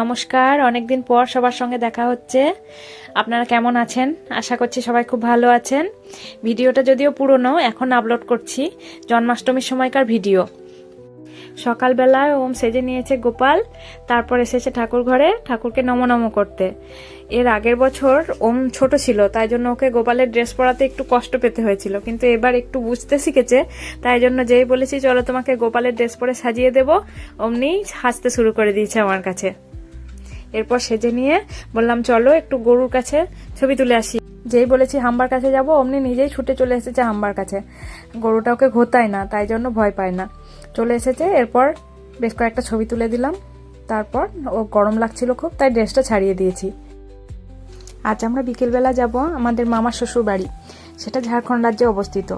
নমস্কার, অনেকদিন পর সবার সঙ্গে দেখা হচ্ছে। আপনারা কেমন আছেন? আশা করছি সবাই খুব ভালো আছেন। ভিডিওটা যদিও পুরনো, এখন আপলোড করছি। জন্মাষ্টমীর সময়কার ভিডিও। সকালবেলায় ওম সেজে নিয়েছে গোপাল, তারপর এসেছে ঠাকুর ঘরে, ঠাকুরকে নম নম করতে। এর আগের বছর ওম ছোট ছিল, তাই জন্য ওকে গোপালের ড্রেস পরাতে একটু কষ্ট পেতে হয়েছিল। কিন্তু এবার একটু বুঝতে শিখেছে, তাই জন্য যেই বলেছি, চলো তোমাকে গোপালের ড্রেস পরে সাজিয়ে দেব। অমনি হাসতে শুরু করে দিয়েছে আমার কাছে। এরপর সেজে নিয়ে বললাম, চলো একটু গরুর কাছে ছবি তুলে আসি। যেই বলেছি, হাম্বার কাছে যাব? অমনি নিজেই ছুটে চলে এসেছে হাম্বার কাছে। গরুটা ওকে ঘোতায় না, তাই জন্য ভয় পায় না। চলে এসেছে, এরপর বেশ কয়েকটা ছবি তুলে দিলাম। তারপর ও গরম লাগছিল খুব, তাই ড্রেসটা ছাড়িয়ে দিয়েছি। আজ আমরা বিকেলবেলা যাব আমাদের মামার শ্বশুর বাড়ি সেটা ঝাড়খণ্ড রাজ্যে অবস্থিত।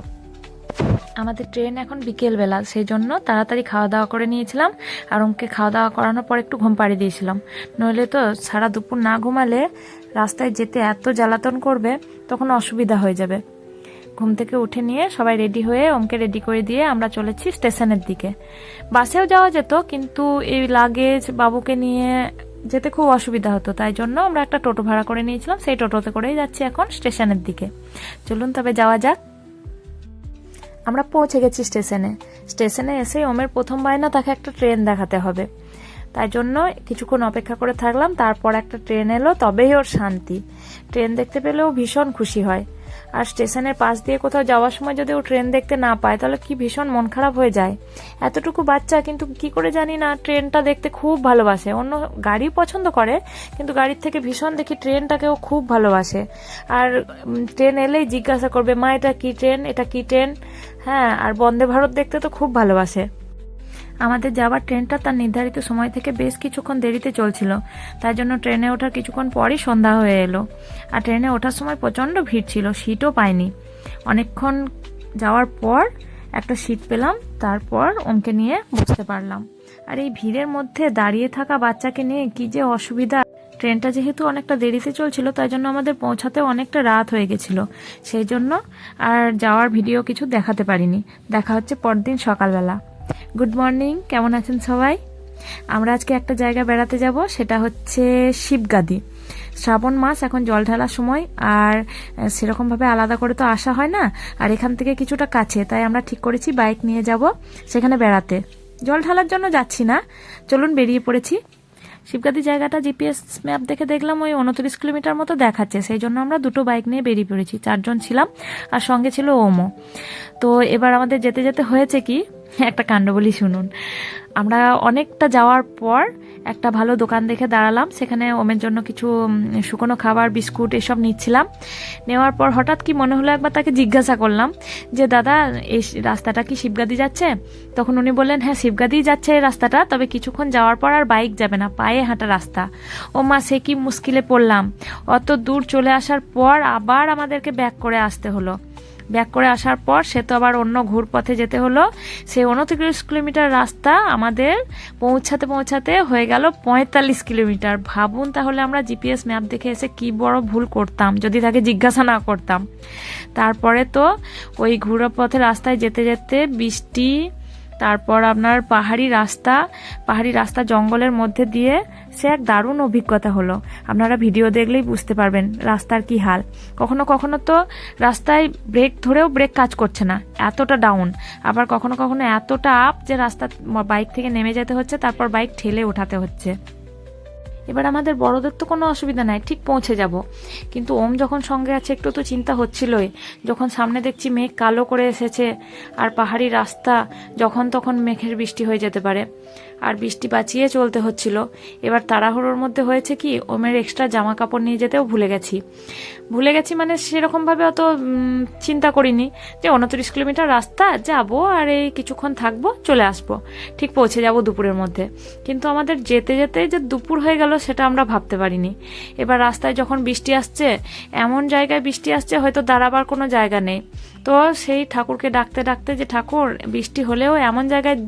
আমাদের ট্রেন এখন বিকেলবেলা সেই জন্য তাড়াতাড়ি খাওয়া দাওয়া করে নিয়েছিলাম আর ওকে খাওয়া দাওয়া করানোর পর একটু ঘুম পাড়িয়ে দিয়েছিলাম। নইলে তো সারা দুপুর না ঘুমালে রাস্তায় যেতে এত জ্বালাতন করবে, তখন অসুবিধা হয়ে যাবে। ঘুম থেকে উঠে নিয়ে সবাই রেডি হয়ে ওমকে রেডি করে দিয়ে আমরা চলেছি স্টেশনের দিকে। বাসেও যাওয়া যেত, কিন্তু এই লাগেজ বাবুকে নিয়ে যেতে খুব অসুবিধা হতো, তাই জন্য আমরা একটা টোটো ভাড়া করে নিয়েছিলাম, সেই টোটোতে করেই যাচ্ছি এখন স্টেশনের দিকে। চলুন তবে যাওয়া যাক। আমরা পৌঁছে গেছি স্টেশনে। স্টেশনে এসে ওমের প্রথম বায়না তাকে একটা ট্রেন দেখাতে হবে। তাই জন্য কিছুক্ষণ অপেক্ষা করে থাকলাম, তারপর একটা ট্রেন এলো, তবেই ওর শান্তি। ট্রেন দেখতে পেলেও ভীষণ খুশি হয়। আর স্টেশনের পাশ দিয়ে কোথাও যাওয়ার সময় যদি ও ট্রেন দেখতে না পায়, তাহলে কি ভীষণ মন খারাপ হয়ে যায়। এতটুকু বাচ্চা, কিন্তু কি করে জানি না, ট্রেনটা দেখতে খুব ভালোবাসে। অন্য গাড়ি পছন্দ করে, কিন্তু গাড়ির থেকে ভীষণ দেখি ট্রেনটাকেও খুব ভালোবাসে। আর ট্রেন এলেই জিজ্ঞাসা করবে, মা, এটা কি ট্রেন? এটা কি ট্রেন? হ্যাঁ আর বন্দে ভারত দেখতে তো খুব ভালোবাসে। আমাদের যাওয়ার ট্রেনটা তার নির্ধারিত সময় থেকে বেশ কিছুক্ষণ দেরিতে চলছিল। তাই জন্য ট্রেনে ওঠার কিছুক্ষণ পরই সন্ধ্যা হয়ে এলো। আর ট্রেনে ওঠার সময় প্রচণ্ড ভিড় ছিল, সিটও পাইনি। অনেকক্ষণ যাওয়ার পর একটা সিট পেলাম, তারপর ওমকে নিয়ে বসতে পারলাম। আর এই ভিড়ের মধ্যে দাঁড়িয়ে থাকা বাচ্চাকে নিয়ে কি যে অসুবিধা ট্রেনটা যেহেতু অনেকটা দেরিতে চলছিল, তাই জন্য আমাদের পৌঁছাতে অনেকটা রাত হয়ে গেছিল। সেই জন্য আর যাওয়ার ভিডিও কিছু দেখাতে পারিনি। দেখা হচ্ছে পরদিন সকালবেলা। গুড মর্নিং কেমন আছেন সবাই? আমরা আজকে একটা জায়গা বেড়াতে যাব, সেটা হচ্ছে শিবগাদি। শ্রাবণ মাস এখন জল ঢালার সময়, আর সেরকমভাবে আলাদা করে তো আসা হয় না, আর এখান থেকে কিছুটা কাছে, তাই আমরা ঠিক করেছি বাইক নিয়ে যাব সেখানে বেড়াতে। জল ঢালার জন্য যাচ্ছি না। চলুন বেরিয়ে পড়েছি। শিবগাদি জায়গাটা জিপিএস ম্যাপ দেখে দেখলাম, ওই উনত্রিশ কিলোমিটার মতো দেখাচ্ছে। সেই জন্য আমরা দুটো বাইক নিয়ে বেরিয়ে পড়েছি। চারজন ছিলাম, আর সঙ্গে ছিল ওমো। তো এবার আমাদের যেতে যেতে হয়েছে কি? একটা কাণ্ড বলি শুনুন। আমরা অনেকটা যাওয়ার পর একটা ভালো দোকান দেখে দাঁড়ালাম। সেখানে ওমের জন্য কিছু শুকনো খাবার, বিস্কুট এসব নিচ্ছিলাম। নেওয়ার পর হঠাৎ কি মনে হলো একবার তাকে জিজ্ঞাসা করলাম যে, দাদা, এই রাস্তাটা কি শিবগাদি যাচ্ছে? তখন উনি বললেন হ্যাঁ শিবগাদি যাচ্ছে এই রাস্তাটা। তবে কিছুক্ষণ যাওয়ার পর আর বাইক যাবে না, পায়ে হাঁটা রাস্তা। ও মা, সে কি মুশকিলে পড়লাম। অত দূর চলে আসার পর আবার আমাদেরকে ব্যাক করে আসতে হলো। ব্যাক করে আসার পর সে তো আবার অন্য ঘুরপথে যেতে হলো। সে উনত্রিশ কিলোমিটার রাস্তা আমাদের পৌঁছাতে পৌঁছাতে হয়ে গেল পঁয়তাল্লিশ কিলোমিটার। ভাবুন তাহলে আমরা জিপিএস ম্যাপ দেখে এসে কি বড় ভুল করতাম, যদি তাকে জিজ্ঞাসা না করতাম। তারপরে তো ওই ঘুরপথে রাস্তায় যেতে যেতে বৃষ্টি তারপর আপনার পাহাড়ি রাস্তা পাহাড়ি রাস্তা জঙ্গলের মধ্যে দিয়ে সে এক দারুণ অভিজ্ঞতা হলো। আপনারা ভিডিও দেখলেই বুঝতে পারবেন রাস্তার কি হাল। কখনো কখনো তো রাস্তায় ব্রেক ধরেও ব্রেক কাজ করছে না, এতটা ডাউন আবার কখনো কখনো এতটা আপ যে রাস্তা বাইক থেকে নেমে যেতে হচ্ছে, তারপর বাইক ঠেলে ওঠাতে হচ্ছে। এবার আমাদের বড়দের তো কোনো অসুবিধা নাই, ঠিক পৌঁছে যাব। কিন্তু ওম যখন সঙ্গে আছে, একটু তো চিন্তা হচ্ছিলই। যখন সামনে দেখছি মেঘ কালো করে এসেছে, আর পাহাড়ি রাস্তা যখন তখন মেঘের বৃষ্টি হয়ে যেতে পারে। আর বৃষ্টি বাঁচিয়ে চলতে হচ্ছিল। এবার তাড়াহুড়োর মধ্যে হয়েছে কি, ওমের এক্সট্রা জামা কাপড় নিয়ে যেতেও ভুলে গেছি। ভুলে গেছি মানে সেরকমভাবে অত চিন্তা করিনি যে উনত্রিশ কিলোমিটার রাস্তা, যাব আর এই কিছুক্ষণ থাকব, চলে আসব। ঠিক পৌঁছে যাব দুপুরের মধ্যে। কিন্তু আমাদের যেতে যেতে যে দুপুর হয়ে গেল সেটা আমরা ভাবতে পারিনি। এবার রাস্তায় যখন বৃষ্টি আসছে, এমন জায়গায় বৃষ্টি আসছে হয়তো দাঁড়াবার কোনো জায়গা নেই। তো সেই ঠাকুরকে ডাকতে ডাকতে যে, ঠাকুর, বৃষ্টি হলেও এমন জায়গায়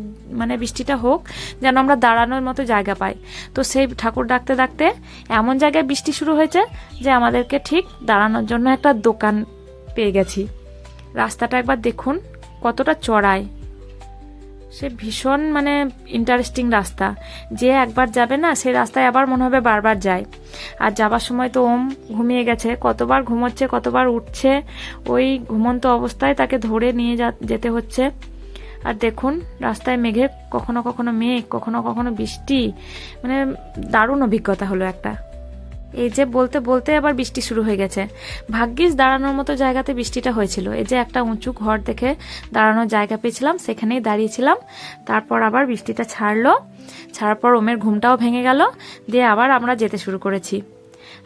মানে বৃষ্টিটা হোক, যেন আমরা দাঁড়ানোর মতো জায়গা পাই। তো সেই ঠাকুর ডাকতে ডাকতে এমন জায়গায় বৃষ্টি শুরু হয়েছে যে, আমাদেরকে ঠিক দাঁড়ানোর জন্য একটা দোকান পেয়ে গেছি। রাস্তাটা একবার দেখুন কতটা চড়াই সে ভীষণ মানে ইন্টারেস্টিং রাস্তা। যে একবার যাবে না, সেই রাস্তায় আবার মনে হবে বারবার যায়। আর যাবার সময় তো ওম ঘুমিয়ে গেছে, কতবার ঘুমোচ্ছে, কতবার উঠছে, ওই ঘুমন্ত অবস্থায় তাকে ধরে নিয়ে যেতে হচ্ছে। আর দেখুন, রাস্তায় মেঘে কখনো কখনো মেঘ, কখনো কখনো বৃষ্টি মানে দারুণ অভিজ্ঞতা হলো একটা। এই যে বলতে বলতে আবার বৃষ্টি শুরু হয়ে গেছে। ভাগ্যিস দাঁড়ানোর মতো জায়গাতে বৃষ্টিটা হয়েছিল। এই যে একটা উঁচু ঘর দেখে দাঁড়ানোর জায়গা পেয়েছিলাম, সেখানেই দাঁড়িয়েছিলাম। তারপর আবার বৃষ্টিটা ছাড়লো। ছাড়ার পর ওমের ঘুমটাও ভেঙে গেল। দিয়ে আবার আমরা যেতে শুরু করেছি।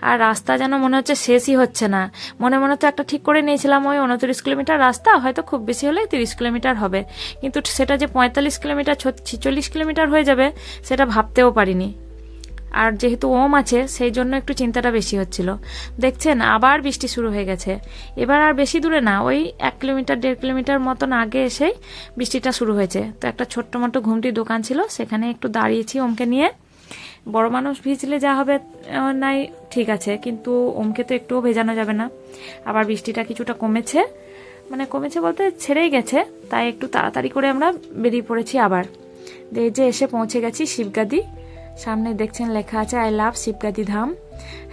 আর রাস্তা যেন মনে হচ্ছে শেষই হচ্ছে না। মনে মনে তো একটা ঠিক করে নিয়েছিলাম ওই উনত্রিশ কিলোমিটার রাস্তা, হয়তো খুব বেশি হলে তিরিশ কিলোমিটার হবে। কিন্তু সেটা যে পঁয়তাল্লিশ কিলোমিটার ছিচল্লিশ কিলোমিটার হয়ে যাবে, সেটা ভাবতেও পারিনি। আর যেহেতু ওম আছে, সেই জন্য একটু চিন্তাটা বেশি হচ্ছিল। দেখছেন, আবার বৃষ্টি শুরু হয়ে গেছে। এবার আর বেশি দূরে না, ওই এক কিলোমিটার, দেড় কিলোমিটার মতন আগে এসেই বৃষ্টিটা শুরু হয়েছে। তো একটা ছোট্ট মোটো ঘুমটির দোকান ছিল, সেখানে একটু দাঁড়িয়েছি ওমকে নিয়ে। বড় মানুষ ভিজলে যা হবে নাই, ঠিক আছে, কিন্তু ওমকে তো একটুও ভেজানো যাবে না। আবার বৃষ্টিটা কিছুটা কমেছে। মানে কমেছে বলতে ছেড়েই গেছে, তাই একটু তাড়াতাড়ি করে আমরা বেরিয়ে পড়েছি আবার। যে এসে পৌঁছে গেছি শিবগাদি। সামনে দেখছেন লেখা আছে আই লাভ শিবগাদি ধাম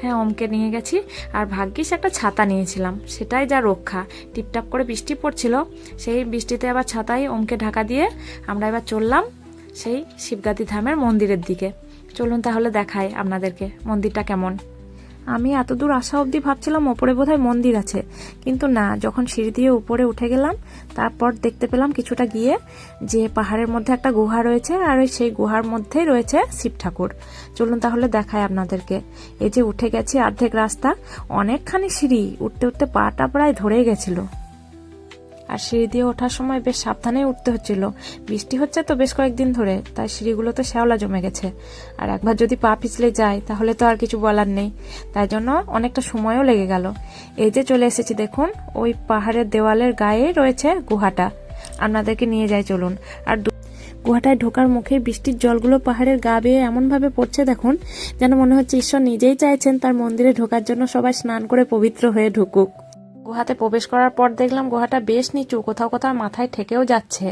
হ্যাঁ অমকে নিয়ে গেছি। আর ভাগ্যিস একটা ছাতা নিয়েছিলাম, সেটাই যা রক্ষা। টিপটাপ করে বৃষ্টি পড়ছিল, সেই বৃষ্টিতে আবার ছাতাই অমকে ঢাকা দিয়ে আমরা এবার চললাম সেই শিবগাদি ধামের মন্দিরের দিকে। চলুন তাহলে দেখাই আপনাদেরকে মন্দিরটা কেমন। আমি এতদূর আসা অবধি ভাবছিলাম ওপরে বোধহয় মন্দির আছে। কিন্তু না, যখন সিঁড়ি দিয়ে উপরে উঠে গেলাম, তারপর দেখতে পেলাম কিছুটা গিয়ে যে পাহাড়ের মধ্যে একটা গুহা রয়েছে আর ওই সেই গুহার মধ্যেই রয়েছে শিব ঠাকুর। চলুন তাহলে দেখায় আপনাদেরকে। এই যে উঠে গেছি অর্ধেক রাস্তা, অনেকখানি সিঁড়ি, উঠতে উঠতে পাটা প্রায় ধরে গেছিল। আর সিঁড়ি দিয়ে ওঠার সময় বেশ সাবধানে উঠতে হচ্ছিল। বৃষ্টি হচ্ছে তো বেশ কয়েকদিন ধরে, তাই সিঁড়িগুলো তো শ্যাওলা জমে গেছে। আর একবার যদি পা পিছলে যায়, তাহলে তো আর কিছু বলার নেই। তাই জন্য অনেকটা সময়ও লেগে গেল। এই যে চলে এসেছি দেখুন, ওই পাহাড়ের দেওয়ালের গায়ে রয়েছে গুহাটা। আপনাদেরকে নিয়ে যাই চলুন। আর গুহাটায় ঢোকার মুখে বৃষ্টির জলগুলো পাহাড়ের গা বেয়ে এমনভাবে পড়ছে দেখুন, যেন মনে হচ্ছে ঈশ্বর নিজেই চাইছেন তার মন্দিরে ঢোকার জন্য সবাই স্নান করে পবিত্র হয়ে ঢুকুক। গুহাতে প্রবেশ করার পর দেখলাম গুহাটা বেশ নিচু, কোথাও কোথাও মাথায় ঠেকেও যাচ্ছে।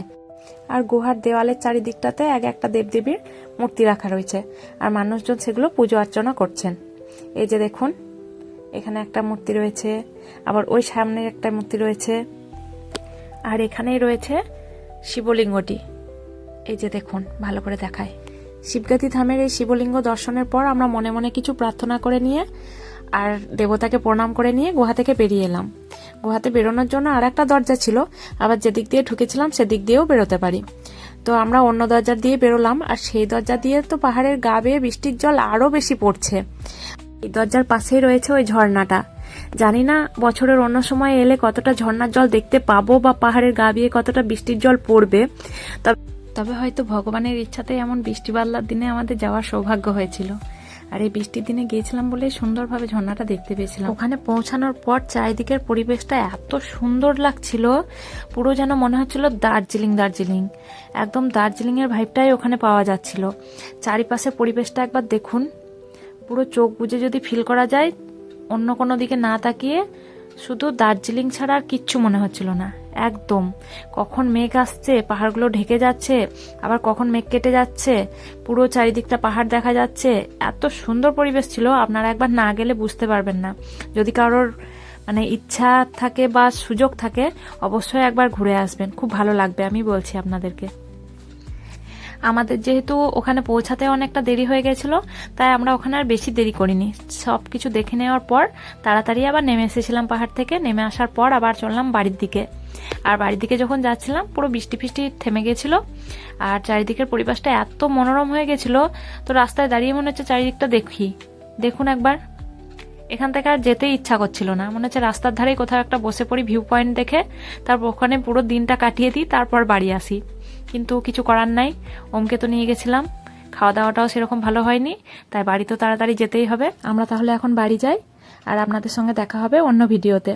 আর গুহার দেওয়ালের চারিদিকটাতে এক একটা দেবদেবীর মূর্তি রাখা রয়েছে, আর মানুষজন সেগুলো পুজো অর্চনা করছেন। এই যে দেখুন, এখানে একটা মূর্তি রয়েছে, আবার ওই সামনে একটা মূর্তি রয়েছে, আর এখানেই রয়েছে শিবলিঙ্গটি। এই যে দেখুন, ভালো করে দেখায়। শিবগাতি ধামের এই শিবলিঙ্গ দর্শনের পর আমরা মনে মনে কিছু প্রার্থনা করে নিয়ে আর দেবতাকে প্রণাম করে নিয়ে গুহা থেকে বেরিয়ে এলাম। গুহাতে বেরোনোর জন্য আর একটা দরজা ছিল। আবার যেদিক দিয়ে ঢুকেছিলাম সেদিক দিয়েও বেরোতে পারি। তো আমরা অন্য দরজা দিয়ে বেরোলাম আর সেই দরজা দিয়ে তো পাহাড়ের গা বেয়ে বৃষ্টির জল আরও বেশি পড়ছে। এই দরজার পাশেই রয়েছে ওই ঝর্ণাটা। জানি না বছরের অন্য সময় এলে কতটা ঝর্ণার জল দেখতে পাবো বা পাহাড়ের গা বেয়ে কতটা বৃষ্টির জল পড়বে। তবে তবে হয়তো ভগবানের ইচ্ছাতেই এমন বৃষ্টি বাদলার দিনে আমাদের যাওয়ার সৌভাগ্য হয়েছিল। আর এই বৃষ্টির দিনে গিয়েছিলাম বলে সুন্দরভাবে ঝর্ণাটা দেখতে পেয়েছিলাম। ওখানে পৌঁছানোর পর চারিদিকের পরিবেশটা এত সুন্দর লাগছিল, পুরো যেন মনে হচ্ছিল দার্জিলিং দার্জিলিং। একদম দার্জিলিং এর ভাইবটাই ওখানে পাওয়া যাচ্ছিল। চারিপাশে পরিবেশটা একবার দেখুন। পুরো চোখ বুজে যদি ফিল করা যায়, অন্য কোনো দিকে না তাকিয়ে শুধু দার্জিলিং ছাড়া আর কিচ্ছু মনে হচ্ছিল না। একদম। কখন মেঘ আসছে, পাহাড়গুলো ঢেকে যাচ্ছে, আবার কখন মেঘ কেটে যাচ্ছে, পুরো চারিদিকটা পাহাড় দেখা যাচ্ছে। এত সুন্দর পরিবেশ ছিল, আপনারা একবার না গেলে বুঝতে পারবেন না। যদি কারোর মানে ইচ্ছা থাকে বা সুযোগ থাকে, অবশ্যই একবার ঘুরে আসবেন। খুব ভালো লাগবে, আমি বলছি আপনাদেরকে। আমাদের যেহেতু ওখানে পৌঁছাতে অনেকটা দেরি হয়ে গেছিল, তাই আমরা ওখানে আর বেশি দেরি করিনি। সব কিছু দেখে নেওয়ার পর তাড়াতাড়ি আবার নেমে এসেছিলাম পাহাড় থেকে, নেমে আসার পর আবার চললাম বাড়ির দিকে। আর বাড়ির দিকে যখন যাচ্ছিলাম, পুরো বৃষ্টি ফিষ্টি থেমে গেছিল। আর চারিদিকের পরিবেশটা এত মনোরম হয়ে গেছিল, তো রাস্তায় দাঁড়িয়ে মনে হচ্ছে চারিদিকটা দেখি। দেখুন একবার। এখান থেকে আর যেতেই ইচ্ছা করছিল না। মনে হচ্ছে রাস্তার ধারেই কোথাও একটা বসে পড়ি ভিউ পয়েন্ট দেখে, তারপর ওখানে পুরো দিনটা কাটিয়ে দিই, তারপর বাড়ি আসি। কিন্তু কিছু করার নাই। ওমকে তো নিয়ে গেছিলাম। খাওয়া দাওয়াটাও সেরকম ভালো হয়নি, তাই বাড়ি তো তাড়াতাড়ি যেতেই হবে। আমরা তাহলে এখন বাড়ি যাই, আর আপনাদের সঙ্গে দেখা হবে অন্য ভিডিওতে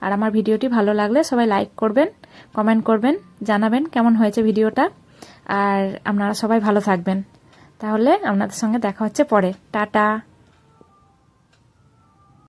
আর আমার ভিডিওটি ভালো লাগলে সবাই লাইক করবেন কমেন্ট করবেন, জানাবেন কেমন হয়েছে ভিডিওটা। আর আপনারা সবাই ভালো থাকবেন। তাহলে আপনাদের সঙ্গে দেখা হচ্ছে পরে। টাটা।